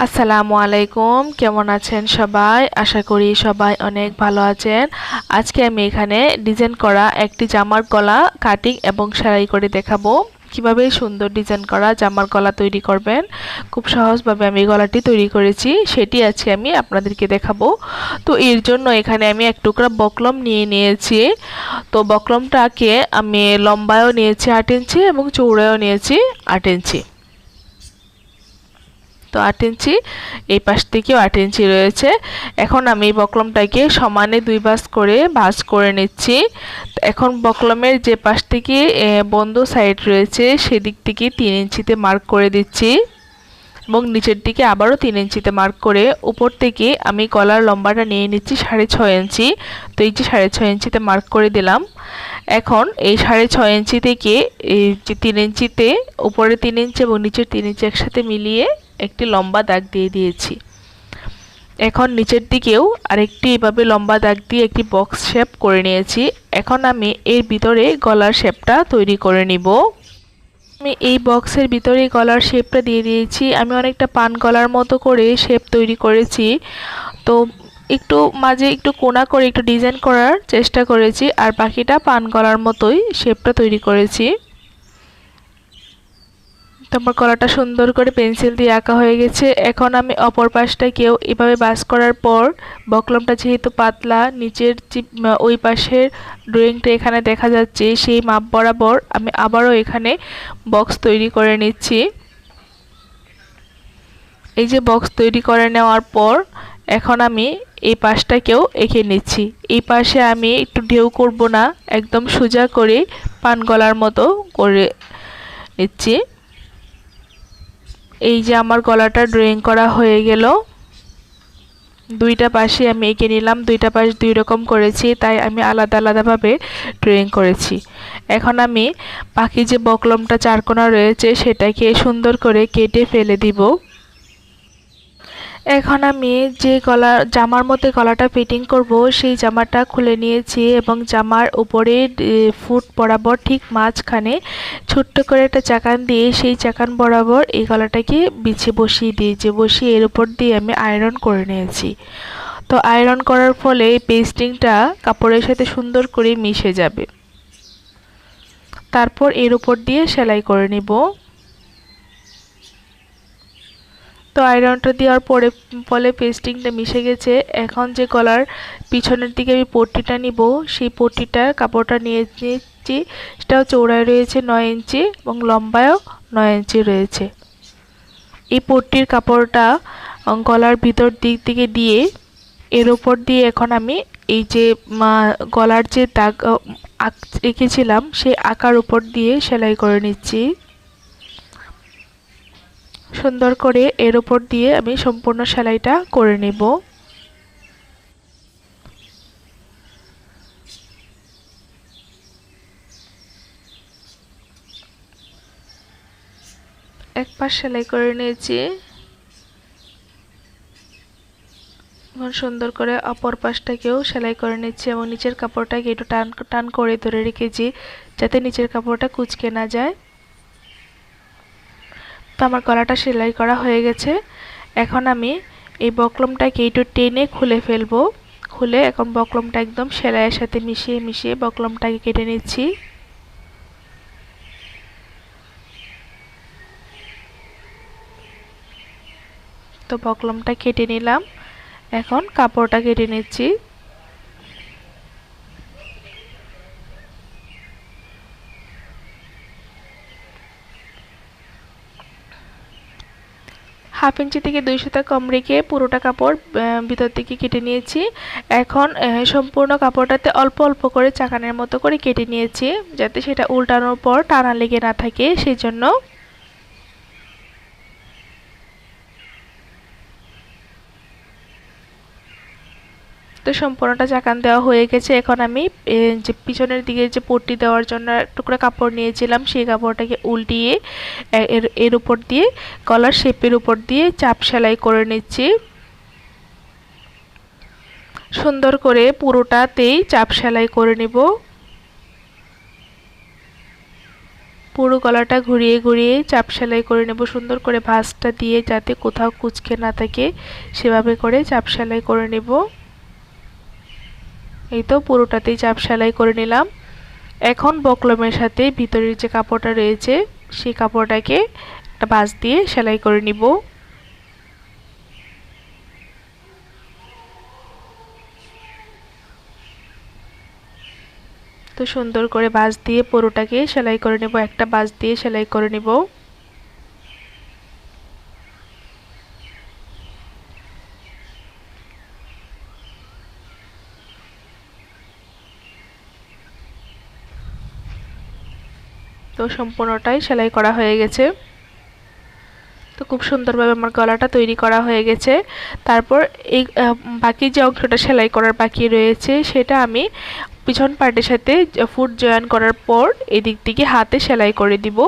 আসসালামু আলাইকুম, কেমন আছেন সবাই? আশা করি সবাই অনেক ভালো আছেন। আজকে আমি এখানে ডিজাইন করা একটি জামার গলা কাটিং এবং সেলাই করে দেখাবো। কীভাবে সুন্দর ডিজাইন করা জামার গলা তৈরি করবেন, খুব সহজভাবে আমি গলাটি তৈরি করেছি, সেটি আজকে আমি আপনাদেরকে দেখাবো। তো এর জন্য এখানে আমি এক টুকরা বকলম নিয়ে নিয়েছি। তো বকলমটাকে আমি লম্বায়ও নিয়েছি আট ইঞ্চি এবং চৌড়ায়ও নিয়েছি আট ইঞ্চি। তো আট ইঞ্চি, এই পাশ থেকেও আট ইঞ্চি রয়েছে। এখন আমি বকলমটাকে সমানে দুই বাস করে ভাঁজ করে নিচ্ছি। এখন বকলমের যে পাশ থেকে বন্ধ সাইড রয়েছে, সেদিক থেকে তিন ইঞ্চিতে মার্ক করে দিচ্ছি এবং নিচের দিকে আবারও তিন ইঞ্চিতে মার্ক করে উপর থেকে আমি কলার লম্বাটা নিয়ে নিচ্ছি সাড়ে ছয় ইঞ্চি। তো এই যে সাড়ে ছয় ইঞ্চিতে মার্ক করে দিলাম। এখন এই সাড়ে ছয় ইঞ্চি থেকে, এই যে তিন ইঞ্চিতে, উপরে তিন ইঞ্চি এবং নিচের তিন ইঞ্চি একসাথে মিলিয়ে একটি লম্বা দাগ দিয়ে দিয়েছি। এখন নিচের দিকেও আরেকটি এভাবে লম্বা দাগ দিয়ে একটি বক্স শেপ করে নিয়েছি। এখন আমি এর ভিতরে গলার শেপটা তৈরি করে নিব। আমি এই বক্সের ভিতরে গলার শেপটা দিয়ে দিয়েছি। আমি অনেকটা পান গলার মতো করে শেপ তৈরি করেছি। তো একটু মাঝে একটু কোনা করে একটু ডিজাইন করার চেষ্টা করেছি। আর বাকিটা পান গলার মতোই শেপটা তৈরি করেছি। তোমার কলাটা সুন্দর করে পেন্সিল দিয়ে আঁকা হয়ে গেছে। এখন আমি অপর পাশটাকেও এভাবে বাস করার পর, বকলমটা যেহেতু পাতলা, নিচের ওই পাশের ড্রয়িংটা এখানে দেখা যাচ্ছে, সেই মাপ বরাবর আমি আবারও এখানে বক্স তৈরি করে নিচ্ছি। এই যে বক্স তৈরি করে নেওয়ার পর, এখন আমি এই পাশটাকেও এঁকে নিচ্ছি। এই পাশে আমি একটু ঢেউ করব না, একদম সোজা করে পান গলার মতো করে নিচ্ছি। এই যে আমার গলাটা ড্রয়িং করা হয়ে গেল। দুইটা পাশে আমি এঁকে নিলাম, দুইটা পাশ দুই রকম করেছি, তাই আমি আলাদা আলাদাভাবে ড্রয়িং করেছি। এখন আমি বাকি যে বকলমটা চারকোনা রয়েছে, সেটাকে সুন্দর করে কেটে ফেলে দিব। এখন আমি যে গলা, জামার মধ্যে গলাটা ফিটিং করব, সেই জামাটা খুলে নিয়েছি এবং জামার উপরে ফুট বরাবর ঠিক মাঝখানে ছোট্ট করে একটা চাকান দিয়ে সেই চাকান বরাবর এই গলাটাকে বিছে বসিয়ে দিয়েছি। বসিয়ে এর উপর দিয়ে আমি আয়রন করে নিয়েছি। তো আয়রন করার ফলে পেস্টিংটা কাপড়ের সাথে সুন্দর করে মিশে যাবে। তারপর এর উপর দিয়ে সেলাই করে নিব। তো আয়রনটা দেওয়ার পরে, ফলে পেস্টিংটা মিশে গেছে। এখন যে গলার পিছনের দিকে আমি পট্টিটা নিব। সেই পট্টিটার কাপড়টা নিয়ে নিচ্ছি। সেটাও চৌড়ায় রয়েছে নয় ইঞ্চি এবং লম্বায়ও নয় ইঞ্চি রয়েছে। এই পট্টির কাপড়টা গলার ভিতর দিক থেকে দিয়ে, এর ওপর দিয়ে এখন আমি এই যে গলার যে দাগ, আঁক, এঁকেছিলাম, সেই আঁকার উপর দিয়ে সেলাই করে নিচ্ছি। সুন্দর করে এর উপর দিয়ে আমি সম্পূর্ণ সেলাইটা করে নেব। এক পাশ সেলাই করে নিয়েছি। এখন সুন্দর করে অপর পাশটাকেও সেলাই করে নিচ্ছি এবং নিচের কাপড়টাকে একটু টান টান করে ধরে রেখেছি, যাতে নিচের কাপড়টা কুচকে না যায়। তো আমার গলাটা সেলাই করা হয়ে গেছে। এখন আমি এই বকলমটাকে একটু টেনে খুলে ফেলব। খুলে এখন বকলমটা একদম সেলাইয়ের সাথে মিশিয়ে মিশিয়ে বকলমটাকে কেটে নিচ্ছি। তো বকলমটা কেটে নিলাম। এখন কাপড়টা কেটে নিচ্ছি। হাফ ইঞ্চি থেকে দুই সুতা কম রেখে পুরোটা কাপড় ভিতর থেকে কেটে নিয়েছি। এখন সম্পূর্ণ কাপড়টাতে অল্প অল্প করে চাকানের মতো করে কেটে নিয়েছি, যাতে সেটা উল্টানোর পর টানা লেগে না থাকে, সেই জন্য তো সম্পূর্ণটা চাকান দেওয়া হয়ে গেছে। এখন আমি যে পিছনের দিকে যে পট্টি দেওয়ার জন্য টুকরা কাপড় নিয়েছিলাম, সেই কাপড়টাকে উল্টিয়ে এর এর উপর দিয়ে, কলার শেপের উপর দিয়ে চাপ সেলাই করে নিচ্ছি। সুন্দর করে পুরোটাতেই চাপ সেলাই করে নিব। পুরো গলাটা ঘুরিয়ে ঘুরিয়ে চাপ সেলাই করে নেব। সুন্দর করে ভাঁজটা দিয়ে যাতে কোথাও কুচকে না থাকে, সেভাবে করে চাপ সেলাই করে নেব। এই তো পুরোটাতেই চাপ সেলাই করে নিলাম। এখন বকলমের সাথে ভিতরের যে কাপড়টা রয়েছে, সেই কাপড়টাকে একটা বাঁশ দিয়ে সেলাই করে নিব। তো সুন্দর করে বাঁশ দিয়ে পুরোটাকে সেলাই করে নেব, একটা বাঁশ দিয়ে সেলাই করে নেব। তো সম্পূর্ণটাই সেলাই করা হয়ে গেছে। তো খুব সুন্দরভাবে আমার গলাটা তৈরি করা হয়ে গেছে। তারপর এই বাকি যে অংশটা সেলাই করার বাকি রয়েছে, সেটা আমি পিছন পার্টের সাথে ফুট জয়েন করার পর এদিক থেকে হাতে সেলাই করে দিব।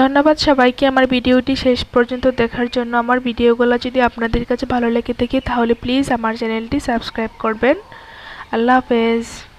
ধন্যবাদ সবাইকে আমার ভিডিওটি শেষ পর্যন্ত দেখার জন্য। আমার ভিডিওগুলো যদি আপনাদের কাছে ভালো লেগে থাকে, তাহলে প্লিজ আমার চ্যানেলটি সাবস্ক্রাইব করবেন। আল্লাহ হাফেজ।